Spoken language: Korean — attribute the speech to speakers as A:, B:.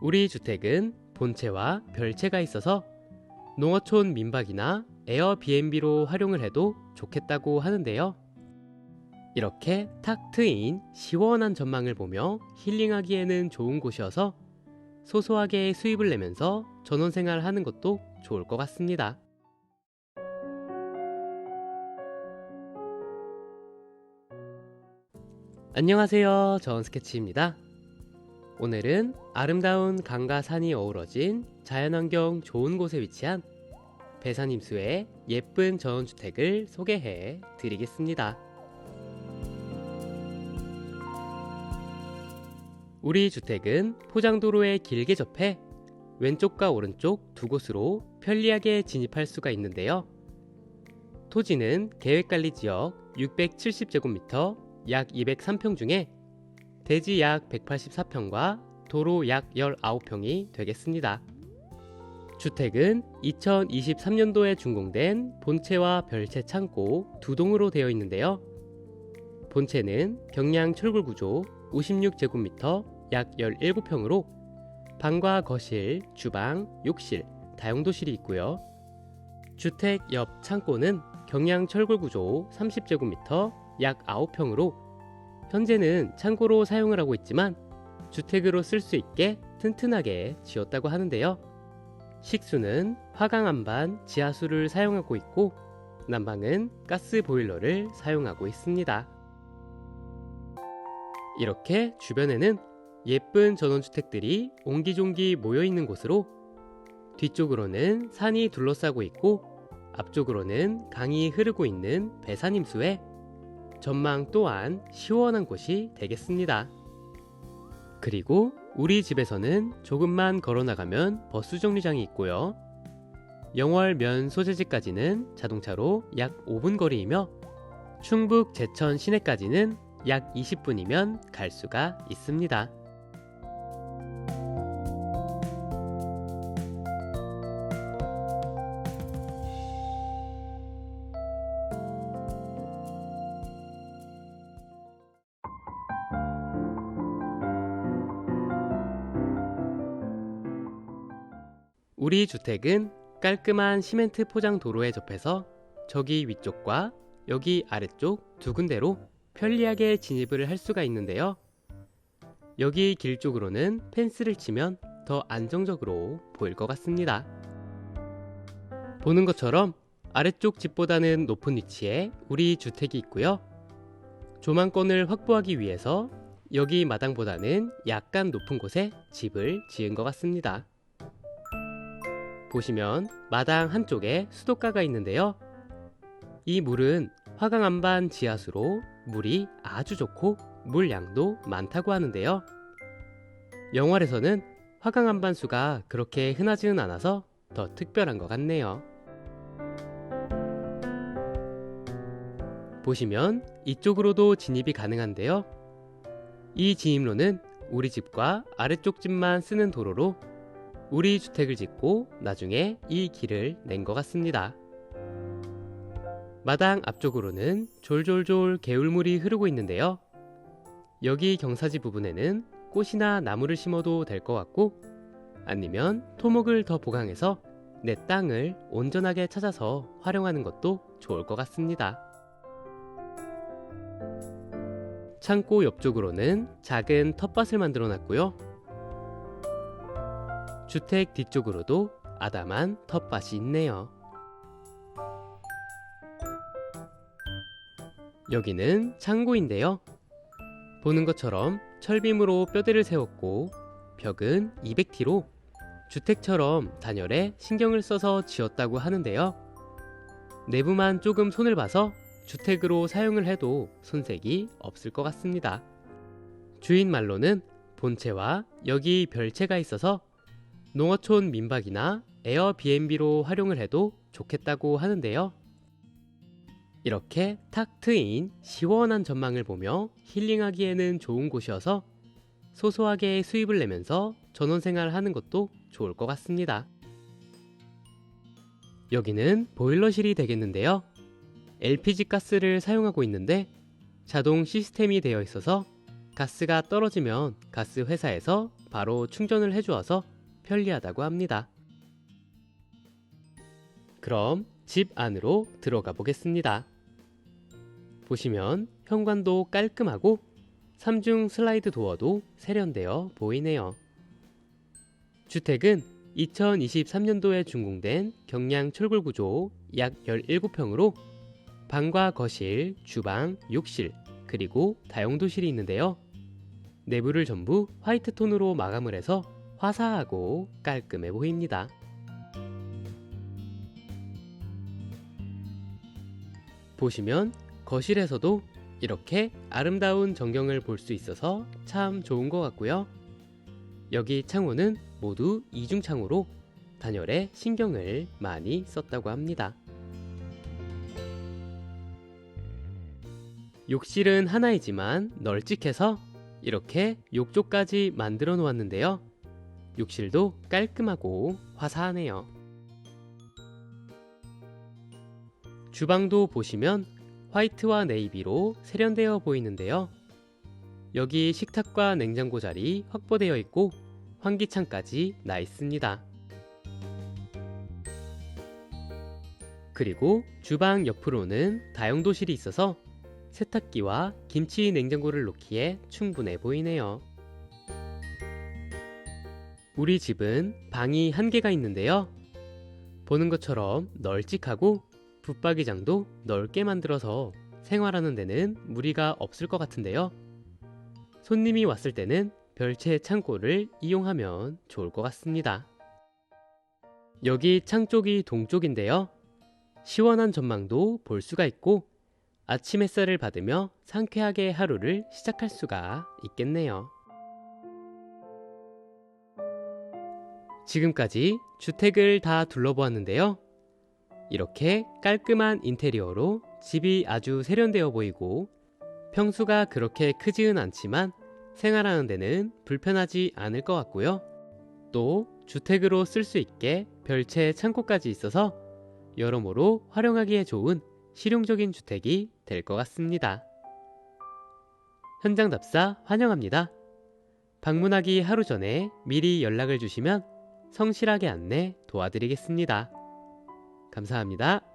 A: 우리 주택은 본체와 별채가 있어서 농어촌 민박이나 에어비앤비로 활용을 해도 좋겠다고 하는데요. 이렇게 탁 트인 시원한 전망을 보며 힐링하기에는 좋은 곳이어서 소소하게 수입을 내면서 전원생활 하는 것도 좋을 것 같습니다. 안녕하세요. 전 스케치입니다. 오늘은 아름다운 강과 산이 어우러진 자연환경 좋은 곳에 위치한 배산임수의 예쁜 전원주택을 소개해 드리겠습니다. 우리 주택은 포장도로에 길게 접해 왼쪽과 오른쪽 두 곳으로 편리하게 진입할 수가 있는데요. 토지는 계획관리지역 670제곱미터 약 203평 중에 대지 약 184평과 도로 약 19평이 되겠습니다. 주택은 2023년도에 준공된 본체와 별채 창고 두 동으로 되어 있는데요. 본체는 경량 철골 구조 56제곱미터 약 17평으로 방과 거실, 주방, 욕실, 다용도실이 있고요. 주택 옆 창고는 경량 철골 구조 30제곱미터 약 9평으로 현재는 창고로 사용을 하고 있지만 주택으로 쓸 수 있게 튼튼하게 지었다고 하는데요. 식수는 화강 안반 지하수를 사용하고 있고 난방은 가스 보일러를 사용하고 있습니다. 이렇게 주변에는 예쁜 전원주택들이 옹기종기 모여 있는 곳으로 뒤쪽으로는 산이 둘러싸고 있고 앞쪽으로는 강이 흐르고 있는 배산임수에 전망 또한 시원한 곳이 되겠습니다. 그리고 우리 집에서는 조금만 걸어 나가면 버스 정류장이 있고요. 영월 면 소재지까지는 자동차로 약 5분 거리이며 충북 제천 시내까지는 약 20분이면 갈 수가 있습니다. 우리 주택은 깔끔한 시멘트 포장 도로에 접해서 저기 위쪽과 여기 아래쪽 두 군데로 편리하게 진입을 할 수가 있는데요. 여기 길 쪽으로는 펜스를 치면 더 안정적으로 보일 것 같습니다. 보는 것처럼 아래쪽 집보다는 높은 위치에 우리 주택이 있고요. 조망권을 확보하기 위해서 여기 마당보다는 약간 높은 곳에 집을 지은 것 같습니다. 보시면 마당 한쪽에 수도가가 있는데요. 이 물은 화강 안반 지하수로 물이 아주 좋고 물량도 많다고 하는데요. 영월에서는 화강 안반수가 그렇게 흔하지는 않아서 더 특별한 것 같네요. 보시면 이쪽으로도 진입이 가능한데요. 이 진입로는 우리 집과 아래쪽 집만 쓰는 도로로 우리 주택을 짓고 나중에 이 길을 낸 것 같습니다. 마당 앞쪽으로는 졸졸졸 개울물이 흐르고 있는데요. 여기 경사지 부분에는 꽃이나 나무를 심어도 될 것 같고 아니면 토목을 더 보강해서 내 땅을 온전하게 찾아서 활용하는 것도 좋을 것 같습니다. 창고 옆쪽으로는 작은 텃밭을 만들어 놨고요. 주택 뒤쪽으로도 아담한 텃밭이 있네요. 여기는 창고인데요. 보는 것처럼 철빔으로 뼈대를 세웠고 벽은 200T로 주택처럼 단열에 신경을 써서 지었다고 하는데요. 내부만 조금 손을 봐서 주택으로 사용을 해도 손색이 없을 것 같습니다. 주인 말로는 본체와 여기 별채가 있어서 농어촌 민박이나 에어비앤비로 활용을 해도 좋겠다고 하는데요. 이렇게 탁 트인 시원한 전망을 보며 힐링하기에는 좋은 곳이어서 소소하게 수입을 내면서 전원생활 하는 것도 좋을 것 같습니다. 여기는 보일러실이 되겠는데요. LPG 가스를 사용하고 있는데 자동 시스템이 되어 있어서 가스가 떨어지면 가스 회사에서 바로 충전을 해주어서 편리하다고 합니다. 그럼 집 안으로 들어가 보겠습니다. 보시면 현관도 깔끔하고 3중 슬라이드 도어도 세련되어 보이네요. 주택은 2023년도에 준공된 경량 철골 구조 약 17평으로 방과 거실, 주방, 욕실, 그리고 다용도실이 있는데요. 내부를 전부 화이트 톤으로 마감을 해서 화사하고 깔끔해 보입니다. 보시면 거실에서도 이렇게 아름다운 전경을 볼 수 있어서 참 좋은 것 같고요. 여기 창호는 모두 이중 창호로 단열에 신경을 많이 썼다고 합니다. 욕실은 하나이지만 널찍해서 이렇게 욕조까지 만들어 놓았는데요. 욕실도 깔끔하고 화사하네요. 주방도 보시면 화이트와 네이비로 세련되어 보이는데요. 여기 식탁과 냉장고 자리 확보되어 있고 환기창까지 나 있습니다. 그리고 주방 옆으로는 다용도실이 있어서 세탁기와 김치 냉장고를 놓기에 충분해 보이네요. 우리 집은 방이 한 개가 있는데요. 보는 것처럼 널찍하고 붙박이장도 넓게 만들어서 생활하는 데는 무리가 없을 것 같은데요. 손님이 왔을 때는 별채 창고를 이용하면 좋을 것 같습니다. 여기 창 쪽이 동쪽인데요. 시원한 전망도 볼 수가 있고 아침 햇살을 받으며 상쾌하게 하루를 시작할 수가 있겠네요. 지금까지 주택을 다 둘러보았는데요. 이렇게 깔끔한 인테리어로 집이 아주 세련되어 보이고 평수가 그렇게 크지는 않지만 생활하는 데는 불편하지 않을 것 같고요. 또 주택으로 쓸 수 있게 별채 창고까지 있어서 여러모로 활용하기에 좋은 실용적인 주택이 될 것 같습니다. 현장 답사 환영합니다. 방문하기 하루 전에 미리 연락을 주시면 성실하게 안내 도와드리겠습니다. 감사합니다.